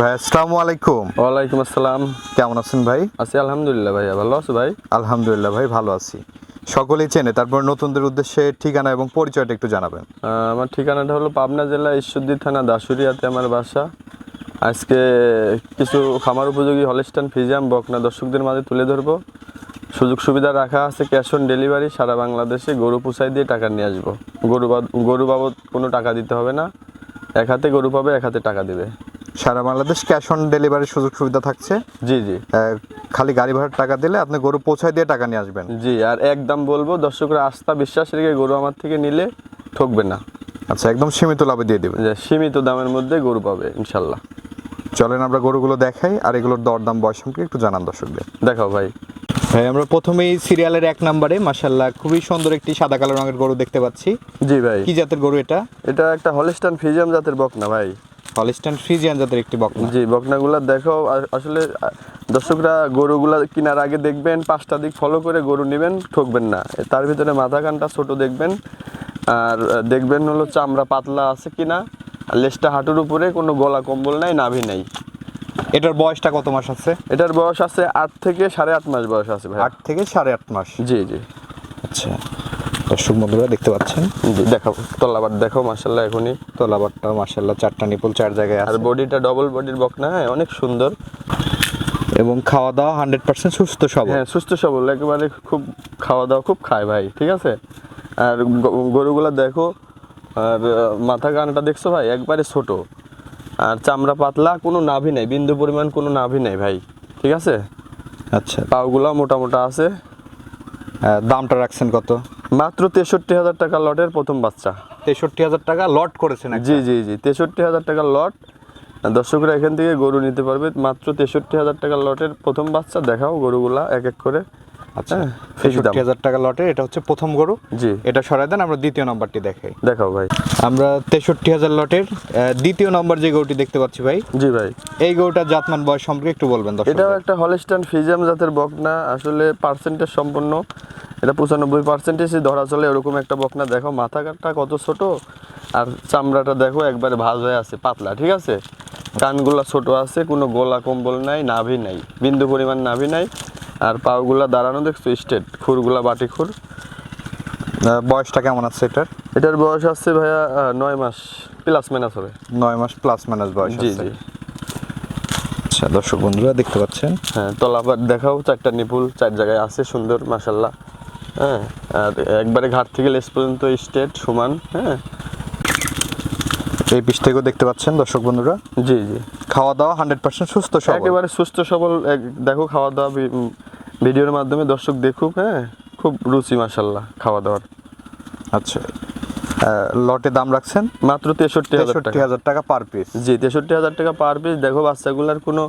ভাই আসসালামু আলাইকুম। ওয়ালাইকুম আসসালাম। কেমন আছেন ভাই? আছি আলহামদুলিল্লাহ ভাইয়া ভালো আছো ভাই? আলহামদুলিল্লাহ ভাই ভালো আছি। সকলেই চেনে তারপর নতুনদের উদ্দেশ্যে ঠিকানা এবং পরিচয়টা একটু জানাবেন। আমার ঠিকানাটা হলো পাবনা জেলা ঈশ্বরদী থানা দাসুরিয়াতে আমার বাসা। আজকে কিছু খামার উপযোগী হলস্টান ফিজিয়াম বকনা দর্শকদের মাঝে তুলে ধরবো। সুযোগ সুবিধা রাখা আছে ক্যাশ অন ডেলিভারি সারা বাংলাদেশে গরু পুষাই দিয়ে টাকা নিয়ে আসব। গরু গরু বাবদ কোনো টাকা দিতে হবে না। এক হাতে গরু পাবে এক হাতে টাকা দিবে। সারা বাংলাদেশ ক্যাশ অন ডেলিভারির সুযোগ সুবিধা থাকছে। জি জি। খালি গাড়ি ভাড়ার টাকা দিলে আপনি গরু পৌঁছায় দিয়ে টাকা নিয়ে আসবেন। জি আর একদম বলব দর্শকরা আস্থা বিশ্বাস রেখে গরু আমার থেকে নিলে ঠকবে না। আচ্ছা একদম সীমিত লাভে দিয়ে দিবেন। সীমিত দামের মধ্যে গরু পাবে ইনশাল্লাহ। চলেন আমরা গরুগুলো দেখাই আর এগুলোর দরদাম বয়স সম্পর্কে একটু জানান দর্শকদের। দেখাও ভাই। ভাই আমরা প্রথমেই সিরিয়ালের এক নম্বরে মাসাল্লাহ খুবই সুন্দর একটি সাদা কালো রঙের গরু দেখতে পাচ্ছি। জি ভাই। কি জাতের গরু এটা? এটা একটা হলিস্টান ফিজিয়াম জাতের বক না ভাই। হলিস্টান ফ্রিজিয়ান জাতের একটি বকনা। জি বকনাগুলা দেখো আসলে দর্শকরা গরুগুলা কেনার আগে দেখবেন পাঁচটা দিক ফলো করে গরু নেবেন ঠকবেন না। তার ভিতরে মাথা কানটা ছোট দেখবেন আর দেখবেন হলো চামড়া পাতলা আছে কিনা। আর লেজটা হাঁটুর উপরে কোনো গলা কম্বল নাই নাভি নাই। এটার বয়সটা কত মাস আছে? এটার বয়স আছে আট থেকে সাড়ে আট মাস বয়স আছে ভাই আট থেকে সাড়ে আট মাস। জি জি। আচ্ছা। দর্শক বন্ধুরা দেখতে পাচ্ছেন। জি দেখাও তলাবার দেখো মাসাল্লাহ এখনই। তোলাবারটা মাসাল্লাহ চারটা নিপুল চার জায়গায় আর বডিটা ডবল বডির বকনা হ্যাঁ অনেক সুন্দর। এবং খাওয়া দাওয়া হান্ড্রেড পার্সেন্ট সুস্থ সবল। হ্যাঁ সুস্থ সবল একেবারে খুব খাওয়া দাওয়া খুব খায় ভাই ঠিক আছে? আর গরুগুলা দেখো আর মাথা কানটা দেখছ ভাই একবারে ছোট। আর চামড়া পাতলা কোনো নাভি নেই বিন্দু পরিমাণ কোনো নাভি নেই ভাই ঠিক আছে? আচ্ছা। পাগুলা মোটা মোটা আছে। আহ, দামটা রাখছেন কত? মাত্র তেষট্টি হাজার টাকা লটের প্রথম বাচ্চা। তেষট্টি হাজার টাকা লট করেছেন না জি জি জি তেষট্টি হাজার টাকা লট। দর্শকরা এখান থেকে গরু নিতে পারবে। মাত্র তেষট্টি হাজার টাকা লটের প্রথম বাচ্চা। দেখাও গরুগুলা এক এক করে। আচ্ছা হ্যাঁ, ফিক্স দাম। হাজার টাকা লটের এটা হচ্ছে প্রথম গরু। জি। এটা সরাই দেন আমরা দ্বিতীয় নম্বরটি দেখাই। দেখাও ভাই। আমরা তেষট্টি হাজার লটের দ্বিতীয় নম্বর যে গরুটি দেখতে পাচ্ছি ভাই জি ভাই। এই গরুটার জাতমান বয়স সম্পর্কে একটু বলবেন এটাও একটা হলিস্টান ফিজিয়াম জাতের বকনা আসলে পার্সেন্টেজ সম্পন্ন। এটা পঁচানব্বই পার্সেন্টেজই ধরা চলে এরকম একটা বকনা। দেখো মাথা কাটটা কত ছোট আর চামড়াটা দেখো একবারে ভাজ হয়ে আছে পাতলা ঠিক আছে? কানগুলা ছোট আছে কোনো গোলা কম্বল নাই নাভি নাই বিন্দু পরিমাণ নাভি নাই। আর পাগুলা দাঁড়ানো দেখছ স্টেট খুরগুলা বাটি খুর। বয়সটা কেমন আছে এটার? এটার বয়স আছে ভাইয়া নয় মাস প্লাস মাইনাস হবে। নয় মাস প্লাস মাইনাস বয়স জি আছে। জি। আচ্ছা দর্শক বন্ধুরা দেখতে পাচ্ছেন? হ্যাঁ তলাবার দেখাও চারটা নিপুল চার জায়গায় আছে সুন্দর মাসাল্লাহ হ্যাঁ আর একবারে ঘাট থেকে লেস পর্যন্ত স্টেট সমান হ্যাঁ। এই পিস থেকেও দেখতে পাচ্ছেন দর্শক বন্ধুরা? জি জি। খাওয়া দাওয়া হান্ড্রেড পার্সেন্ট সুস্থ সবল। একেবারে সুস্থ সবল দেখো খাওয়া দাওয়া ভিডিওর মাধ্যমে দর্শক দেখুক হ্যাঁ? খুব রুচি মাসাল্লাহ খাওয়া দাওয়ার আচ্ছা লটে দাম রাখছেন? মাত্র তেষট্টি হাজার টাকা। হাজার টাকা পার পিস জি তেষট্টি হাজার টাকা পার পিস দেখো বাচ্চাগুলার কোনো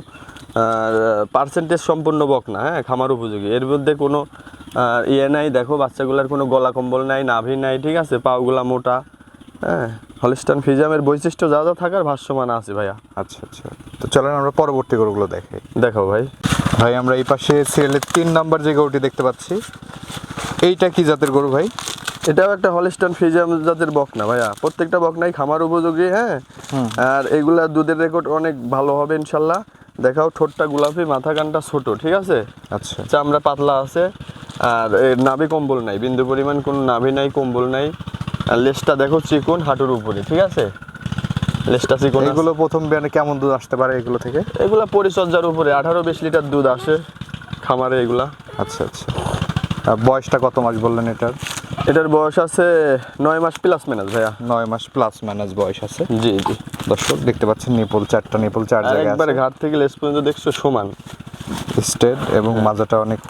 পার্সেন্টেজ সম্পূর্ণ বক না হ্যাঁ? খামার উপযোগী। এর মধ্যে কোনো ইয়ে নাই। দেখো বাচ্চাগুলার কোনো গলা কম্বল নাই নাভি নাই ঠিক আছে? পাগুলা মোটা। হ্যাঁ হলিস্টান ফিজামের বৈশিষ্ট্য যা যা থাকার ভাষ্যমান আছে ভাইয়া। আচ্ছা আচ্ছা। তো চলেন আমরা পরবর্তী গরুগুলো দেখাই দেখো ভাই। ভাই আমরা এই পাশে সিরিয়ালের তিন নাম্বার যে গরুটি দেখতে পাচ্ছি এইটা কি জাতের গরু ভাই? এটাও একটা হলিস্টান ফিজিয়াম জাতের বকনা ভাইয়া। প্রত্যেকটা বকনাই খামার উপযোগী হ্যাঁ? আর এগুলা দুধের রেকর্ড অনেক ভালো হবে ইনশাল্লাহ। দেখাও ঠোঁটটা গোলাপি মাথা কানটা ছোট ঠিক আছে? আচ্ছা। চামড়া পাতলা আছে আর এর নাভি কম্বল নাই বিন্দু পরিমাণ কোনো নাভি নাই কম্বল নাই। আর লেজটা দেখো চিকন হাঁটুর উপরে ঠিক আছে? লেসটা চিকন। এগুলো প্রথম বিয়ানে কেমন দুধ আসতে পারে এগুলো থেকে? এগুলো পরিচর্যার উপরে আঠারো বিশ লিটার দুধ আসে খামারে এগুলা। আচ্ছা আচ্ছা। আর বয়সটা কত মাস বললেন এটার? এটার বয়স আছে নয় মাস প্লাস মাইনাস ভাইয়া। নয় মাস প্লাস মাইনাস বয়স আছে। জি জি। দর্শক দেখতে পাচ্ছেন নিপুল চারটা নিপুল চার জায়গায় একবারে ঘাট থেকে লেস পর্যন্ত দেখছ সমান। স্টেড এবং মাজাটা অনেক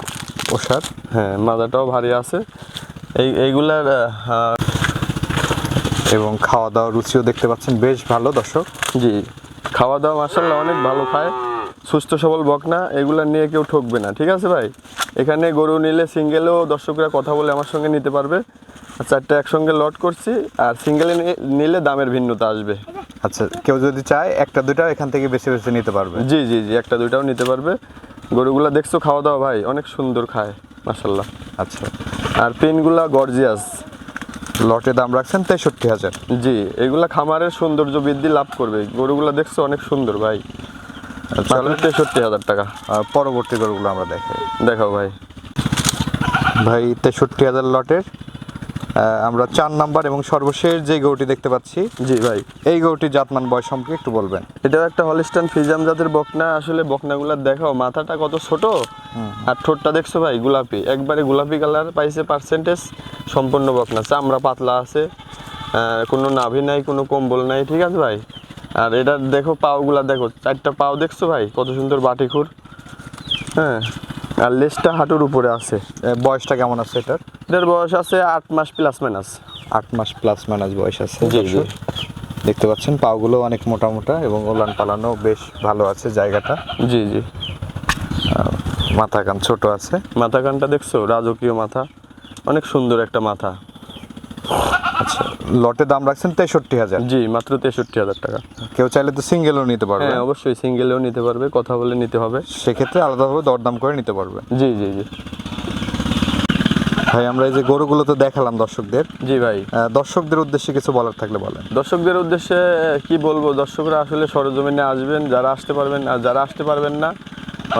ওষার। হ্যাঁ মাজাটাও ভারী আছে। এই এইগুলার এবং খাওয়া দাওয়া রুচিও দেখতে পাচ্ছেন বেশ ভালো দর্শক। জি খাওয়া দাওয়া মাসাল্লাহ অনেক ভালো খায়। সুস্থ সবল বকনা এগুলো নিয়ে কেউ ঠকবে না ঠিক আছে ভাই? এখানে গরু নিলে সিঙ্গেলেও দর্শকরা কথা বলে আমার সঙ্গে নিতে পারবে। আর চারটা একসঙ্গে লট করছি আর সিঙ্গেলে নিলে দামের ভিন্নতা আসবে। আচ্ছা কেউ যদি চায় একটা দুটা এখান থেকে বেছে বেছে নিতে পারবে। জি জি জি একটা দুইটাও নিতে পারবে। গরুগুলা দেখছ খাওয়া দাওয়া ভাই অনেক সুন্দর খায় মাসাল্লাহ আচ্ছা। আর পিনগুলা গর্জিয়াস লটে দাম রাখছেন তেষট্টি হাজার। জি এগুলা খামারের সৌন্দর্য বৃদ্ধি লাভ করবে। গরুগুলো দেখছ অনেক সুন্দর ভাই। তেষট্টি হাজার টাকা। আর পরবর্তী গরুগুলো আমরা দেখাই দেখো ভাই। ভাই তেষট্টি হাজার লটের আমরা চার নাম্বার এবং সর্বশেষ যে গরুটি দেখতে পাচ্ছি জি ভাই। এই গরুটির জাতমান বয়স সম্পর্কে একটু বলবেন। এটা একটা হলিস্টান ফিজাম জাতের বকনা আসলে বকনাগুলা দেখো মাথাটা কত ছোট? আর ঠোঁটটা দেখছ ভাই গোলাপি। একবারে গোলাপি কালার পাইছে পার্সেন্টেজ সম্পূর্ণ বকনা। চামড়া পাতলা আছে কোনো নাভি নাই কোনো কম্বল নাই ঠিক আছে ভাই? আর এটা দেখো পাওগুলা দেখো চারটা পাও দেখছ ভাই? কত সুন্দর বাটিখুর। হ্যাঁ আর লেজটা হাঁটুর উপরে আছে। বয়সটা কেমন আছে এটার? এটার বয়স আছে আট মাস প্লাস মাইনাস আট মাস প্লাস মাইনাস বয়স আছে। জি, জি। দেখতে পাচ্ছেন পাগুলো অনেক মোটা মোটা এবং ওলান পালানো বেশ ভালো আছে জায়গাটা। জি জি। মাথা কান ছোট আছে। মাথা কানটা দেখছ? রাজকীয় মাথা। অনেক সুন্দর একটা মাথা। আচ্ছা লটে দাম রাখছেন তেষট্টি হাজার। জি মাত্র তেষট্টি হাজার টাকা। কেউ চাইলে তো সিঙ্গেলও নিতে পারবে। হ্যাঁ অবশ্যই সিঙ্গেলও নিতে পারবে কথা বলে নিতে হবে। সেক্ষেত্রে আলাদাভাবে দরদাম করে নিতে পারবে। জি জি জি। ভাই আমরা এই যে গরুগুলো তো দেখালাম দর্শকদের। জি ভাই। দর্শকদের উদ্দেশ্যে কিছু বলার থাকলে বলেন। দর্শকদের উদ্দেশ্যে কি বলব দর্শকরা আসলে সরজমিনে আসবেন যারা আসতে পারবেন আর যারা আসতে পারবেন না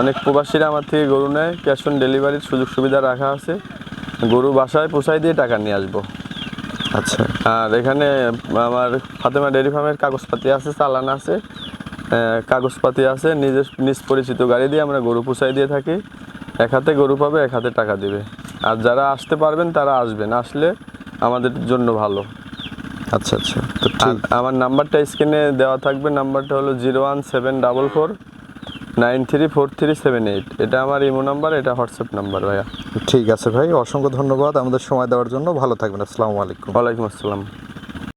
অনেক প্রবাসীরা আমার থেকে গরু নেয় ক্যাশ অন ডেলিভারির সুযোগ সুবিধা রাখা আছে। গরু বাসায় পোষায় দিয়ে টাকা নিয়ে আসব। আচ্ছা। আর এখানে আমার ফাতেমা ডেয়ারি ফার্মের কাগজপাতি আছে চালান আছে। কাগজপাতি আছে নিজের নিজ পরিচিত গাড়ি দিয়ে আমরা গরু পুষাই দিয়ে থাকি। এক হাতে গরু পাবে এক হাতে টাকা দিবে। আর যারা আসতে পারবেন তারা আসবেন। আসলে আমাদের জন্য ভালো। আচ্ছা আচ্ছা। তো আমার নাম্বারটা স্ক্রিনে দেওয়া থাকবে। নাম্বারটা হলো zero one seven double four nine three four three seven eight. এটা আমার ইমো নাম্বার এটা হোয়াটসঅ্যাপ নাম্বার ভাইয়া। ঠিক আছে ভাই অসংখ্য ধন্যবাদ আমাদের সময় দেওয়ার জন্য। ভালো থাকবেন আসসালামু আলাইকুম। ওয়ালাইকুম আসসালাম।